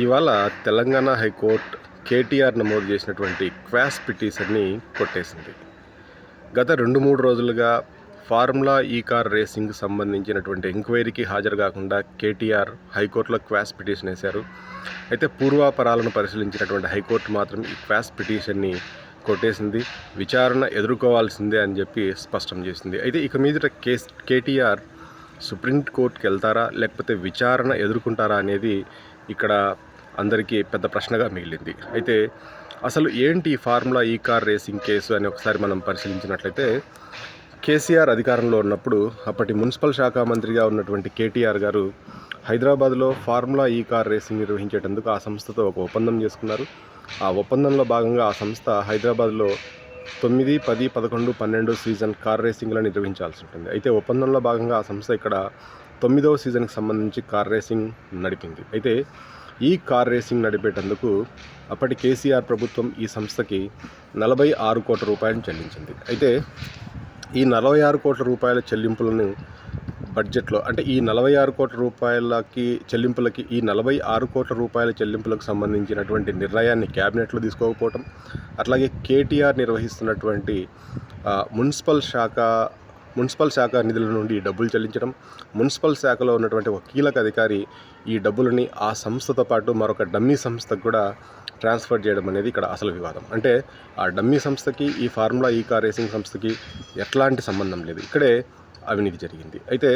ఇవాళ తెలంగాణ హైకోర్టు కేటీఆర్ నమోదు చేసినటువంటి క్వాస్ పిటిషన్ని కొట్టేసింది. గత రెండు మూడు రోజులుగా ఫార్ములా ఈ కార్ రేసింగ్ సంబంధించినటువంటి ఎంక్వైరీకి హాజరు కాకుండా కేటీఆర్ హైకోర్టులో క్వాస్ పిటిషన్ వేశారు. అయితే పూర్వాపరాలను పరిశీలించినటువంటి హైకోర్టు మాత్రం ఈ క్వాస్ పిటిషన్ని కొట్టేసింది. విచారణ ఎదుర్కోవాల్సిందే అని చెప్పి స్పష్టం చేసింది. అయితే ఇక మీదట కేస్ కేటీఆర్ సుప్రీంకోర్టుకి వెళ్తారా? లేకపోతే విచారణ ఎదుర్కొంటారా అనేది ఇక్కడ అందరికీ పెద్ద ప్రశ్నగా మిగిలింది. అయితే అసలు ఏంటి ఈ ఫార్ములా ఈ కార్ రేసింగ్ కేసు అని ఒకసారి మనం పరిశీలించినట్లయితే కేసీఆర్ అధికారంలో ఉన్నప్పుడు అప్పటి మున్సిపల్ శాఖ మంత్రిగా ఉన్నటువంటి కేటీఆర్ గారు హైదరాబాద్లో ఫార్ములా ఈ కార్ రేసింగ్ నిర్వహించేటందుకు ఆ సంస్థతో ఒక ఒప్పందం చేసుకున్నారు. ఆ ఒప్పందంలో భాగంగా ఆ సంస్థ హైదరాబాద్లో తొమ్మిది పది పదకొండు పన్నెండు సీజన్ కార్ రేసింగ్లను నిర్వహించాల్సి ఉంటుంది. అయితే ఒప్పందంలో భాగంగా ఆ సంస్థ ఇక్కడ తొమ్మిదవ సీజన్కి సంబంధించి కార్ రేసింగ్ నడిపింది. అయితే ఈ కార్ రేసింగ్ నడిపేటందుకు అప్పటి కేసీఆర్ ప్రభుత్వం ఈ సంస్థకి నలభై ఆరు కోట్ల రూపాయలు చెల్లించింది. అయితే ఈ నలభై ఆరు కోట్ల రూపాయల చెల్లింపులను బడ్జెట్లో అంటే ఈ నలభై ఆరు కోట్ల రూపాయలకి చెల్లింపులకి ఈ నలభై ఆరు కోట్ల రూపాయల చెల్లింపులకు సంబంధించినటువంటి నిర్ణయాన్ని క్యాబినెట్లో తీసుకోకపోవటం అట్లాగే కేటీఆర్ నిర్వహిస్తున్నటువంటి మున్సిపల్ శాఖ మున్సిపల్ శాఖ నిధుల నుండి డబ్బులు చెల్లించడం మున్సిపల్ శాఖలో ఉన్నటువంటి ఒక కీలక అధికారి ఈ డబ్బులని ఆ సంస్థతో పాటు మరొక డమ్మీ సంస్థకు కూడా ట్రాన్స్ఫర్ చేయడం అనేది ఇక్కడ అసలు వివాదం. అంటే ఆ డమ్మీ సంస్థకి ఈ ఫార్ములా ఈ కార్ రేసింగ్ సంస్థకి ఎట్లాంటి సంబంధం లేదు. ఇక్కడే అవినీతి జరిగింది. అయితే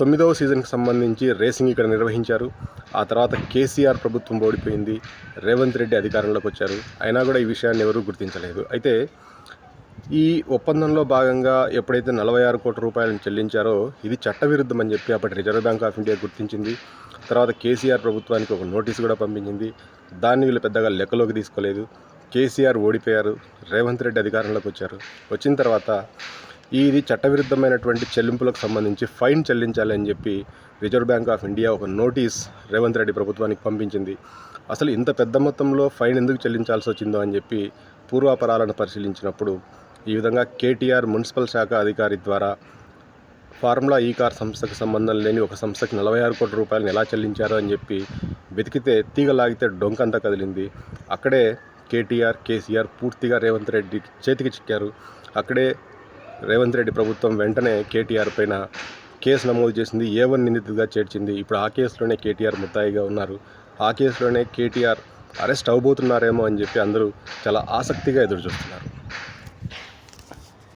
తొమ్మిదవ సీజన్కి సంబంధించి రేసింగ్ ఇక్కడ నిర్వహించారు. ఆ తర్వాత కేసీఆర్ ప్రభుత్వం ఓడిపోయింది. రేవంత్ రెడ్డి అధికారంలోకి వచ్చారు. అయినా కూడా ఈ విషయాన్ని ఎవరూ గుర్తించలేదు. అయితే ఈ ఒప్పందంలో భాగంగా ఎప్పుడైతే నలభై ఆరు కోట్ల రూపాయలను చెల్లించారో ఇది చట్టవిరుద్ధం అని చెప్పి అప్పటి రిజర్వ్ బ్యాంక్ ఆఫ్ ఇండియా గుర్తించింది. తర్వాత కేసీఆర్ ప్రభుత్వానికి ఒక నోటీసు కూడా పంపించింది. దాన్ని వీళ్ళు పెద్దగా లెక్కలోకి తీసుకోలేదు. కేసీఆర్ ఓడిపోయారు. రేవంత్ రెడ్డి అధికారంలోకి వచ్చారు. వచ్చిన తర్వాత ఇది చట్టవిరుద్ధమైనటువంటి చెల్లింపులకు సంబంధించి ఫైన్ చెల్లించాలి అని చెప్పి రిజర్వ్ బ్యాంక్ ఆఫ్ ఇండియా ఒక నోటీస్ రేవంత్ రెడ్డి ప్రభుత్వానికి పంపించింది. అసలు ఇంత పెద్ద మొత్తంలో ఫైన్ ఎందుకు చెల్లించాల్సి వచ్చిందో అని చెప్పి పూర్వాపరాలను పరిశీలించినప్పుడు ఈ విధంగా కేటీఆర్ మున్సిపల్ శాఖ అధికారి ద్వారా ఫార్ములా ఈ కార్ సంస్థకు సంబంధం లేని ఒక సంస్థకి నలభై ఆరు కోట్ల రూపాయలను ఎలా చెల్లించారో అని చెప్పి వెతికితే తీగ లాగితే డొంకంతా కదిలింది. అక్కడే కేటీఆర్ కేసీఆర్ పూర్తిగా రేవంత్ రెడ్డి చేతికి చిక్కారు. అక్కడే రేవంత్ రెడ్డి ప్రభుత్వం వెంటనే కేటీఆర్ పైన కేసు నమోదు చేసింది. ఏ వన్ నిందితుడిగా చేర్చింది. ఇప్పుడు ఆ కేసులోనే కేటీఆర్ ముద్దాయిగా ఉన్నారు. ఆ కేసులోనే కేటీఆర్ అరెస్ట్ అవబోతున్నారేమో అని చెప్పి అందరూ చాలా ఆసక్తిగా ఎదురు చూస్తున్నారు